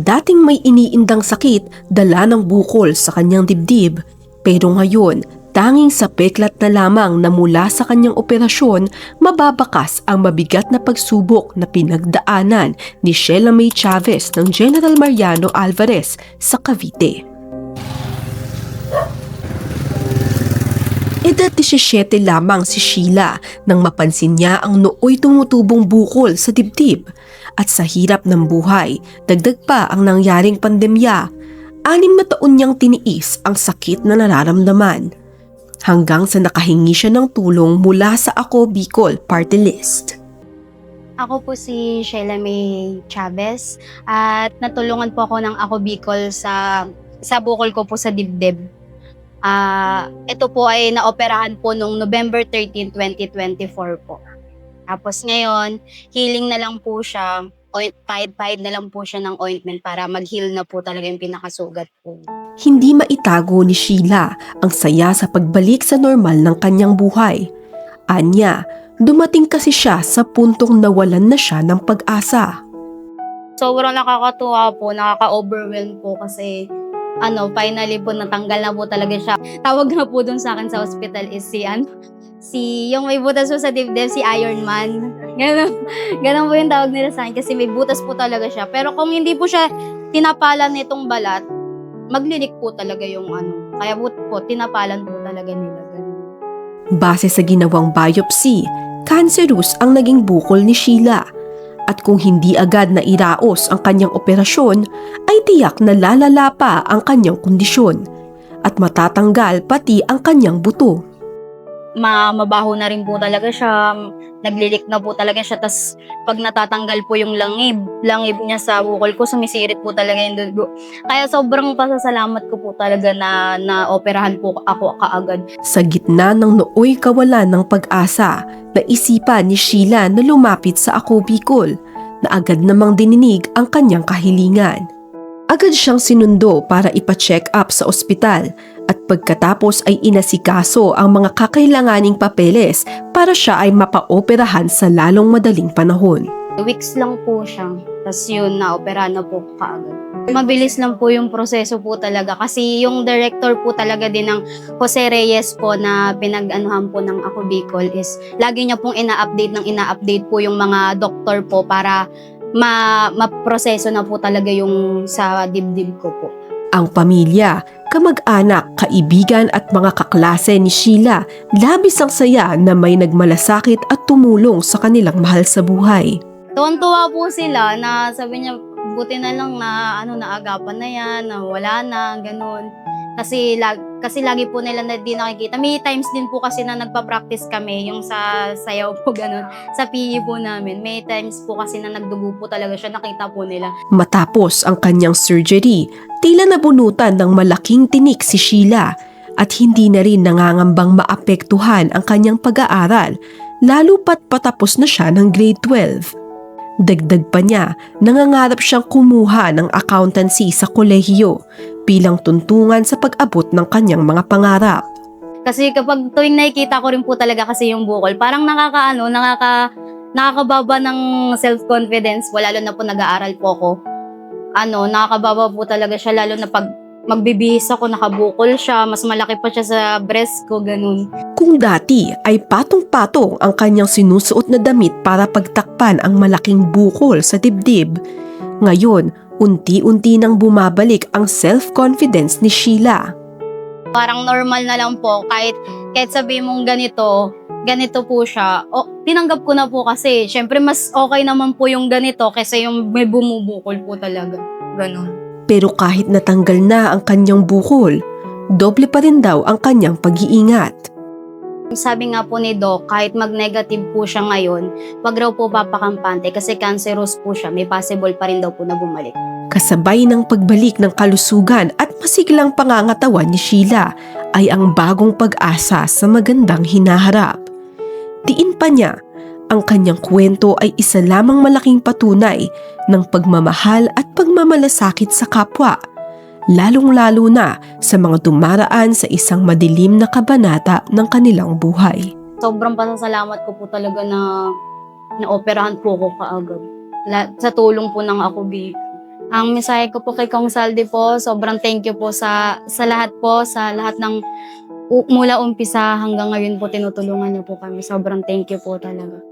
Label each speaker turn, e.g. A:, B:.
A: Dating may iniindang sakit, dala ng bukol sa kanyang dibdib. Pero ngayon, tanging sa peklat na lamang na mula sa kanyang operasyon, mababakas ang mabigat na pagsubok na pinagdaanan ni Sheila May Chavez ng General Mariano Alvarez sa Cavite. Edad 17 lamang si Sheila nang mapansin niya ang nooy tumutubong bukol sa dibdib. At sa hirap ng buhay, dagdag pa ang nangyaring pandemya. Anim na taon niyang tiniis ang sakit na nararamdaman. Hanggang sa nakahingi siya ng tulong mula sa Ako Bicol Party List.
B: Ako po si Sheila May Chavez at natulungan po ako ng Ako Bicol sa sa bukol ko po sa dibdib. Ah, ito po ay naoperahan po nung November 13, 2024 po. Tapos ngayon, healing na lang po siya. Pahid-pahid na lang po siya ng ointment para mag-heal na po talaga yung pinakasugat po.
A: Hindi maitago ni Sheila ang saya sa pagbalik sa normal ng kanyang buhay. Anya, dumating kasi siya sa puntong nawalan na siya ng pag-asa.
B: sobrang nakakatuwa po, nakaka-overwhelm po kasi ano, finally po natanggal na po talaga siya. Tawag na po dun sa akin sa hospital is si ano, si yung may butas po sa dibdib, si Iron Man. Ganun, ganun po yung tawag nila sa akin kasi may butas po talaga siya. Pero kung hindi po siya tinapalan nitong balat, maglilik po talaga yung ano. Kaya po, po tinapalan po talaga nila. Ganun.
A: Base sa ginawang biopsy, cancerous ang naging bukol ni Sheila. At kung hindi agad na iraos ang kanyang operasyon, ay tiyak na lalala pa ang kanyang kondisyon at matatanggal pati ang kanyang buto.
B: ma mabaho na rin po talaga siya. Naglilik na po talaga siya. Tapos pag natatanggal po yung langib, langib niya sa bukol ko, sumisirit po talaga yung dugo. Kaya sobrang pasasalamat ko po talaga na na-operahan po ako kaagad.
A: Sa gitna ng nooy kawalan ng pag-asa, naisipan ni Sheila na lumapit sa Ako Bicol na agad namang dininig ang kanyang kahilingan. Agad siyang sinundo para ipa-check up sa ospital at pagkatapos ay inasikaso ang mga kakailanganing papeles para siya ay mapaoperahan sa lalong madaling panahon.
B: Weeks lang po siya. Tapos yun, na-operahan na po kaagad. Mabilis lang po yung proseso po talaga kasi yung director po talaga din ng Jose Reyes po na pinag-anuhan po ng Ako Bicol is lagi niya pong ina-update ng ina-update po yung mga doktor po para ma maproseso na po talaga yung sa dibdib ko po.
A: Ang pamilya, kamag-anak, kaibigan at mga kaklase ni Sheila labis ang saya na may nagmalasakit at tumulong sa kanilang mahal sa buhay.
B: Tuwan-tuwa po sila na sabi niya, buti na lang na ano naagapan na yan, na wala na, ganun. Kasi, lag, kasi lagi po nila na di nakikita. May times din po kasi na nagpa-practice kami, yung sa sayaw po, ganun. Sa PE po namin. May times po kasi na nagdugo po talaga siya, nakita po nila.
A: Matapos ang kanyang surgery, tila nabunutan ng malaking tinik si Sheila at hindi na rin nangangambang maapektuhan ang kanyang pag-aaral lalo pat patapos na siya ng grade 12. Dagdag pa niya, nangangarap siyang kumuha ng accountancy sa kolehiyo bilang tuntungan sa pag-abot ng kanyang mga pangarap.
B: Kasi kapag tuwing nakikita ko rin po talaga kasi yung bukol, parang nakakaano, nakaka, nakakababa ng self-confidence po, lalo na po nag-aaral po ako. Ano, nakakababa po talaga siya, lalo na pag magbibihis ako, nakabukol siya, mas malaki pa siya sa breast ko, ganun.
A: Kung dati ay patong-patong ang kanyang sinusuot na damit para pagtakpan ang malaking bukol sa dibdib, ngayon unti-unti nang bumabalik ang self-confidence ni Sheila.
B: Parang normal na lang po, kahit, kahit sabi mong ganito, ganito po siya, o, tinanggap ko na po kasi, syempre mas okay naman po yung ganito kaysa yung may bumubukol po talaga. Ganun.
A: Pero kahit natanggal na ang kanyang bukol, doble pa rin daw ang kanyang pag-iingat.
B: Sabi nga po ni Doc, kahit mag-negative po siya ngayon, wag raw po papakampante kasi cancerous po siya, may possible pa rin daw po na bumalik.
A: Kasabay ng pagbalik ng kalusugan at masiglang pangangatawan ni Sheila ay ang bagong pag-asa sa magandang hinaharap. Diin pa niya, ang kanyang kwento ay isa lamang malaking patunay ng pagmamahal at pagmamalasakit sa kapwa, lalong-lalo na sa mga dumaraan sa isang madilim na kabanata ng kanilang buhay.
B: Sobrang pasasalamat ko po talaga na naoperahan po ako kaagad. La- sa tulong po ng ako, Ang mensahe ko po kay Kong Saldi po, sobrang thank you po sa sa lahat po, sa lahat ng mula umpisa hanggang ngayon po tinutulungan niyo po kami. Sobrang thank you po talaga.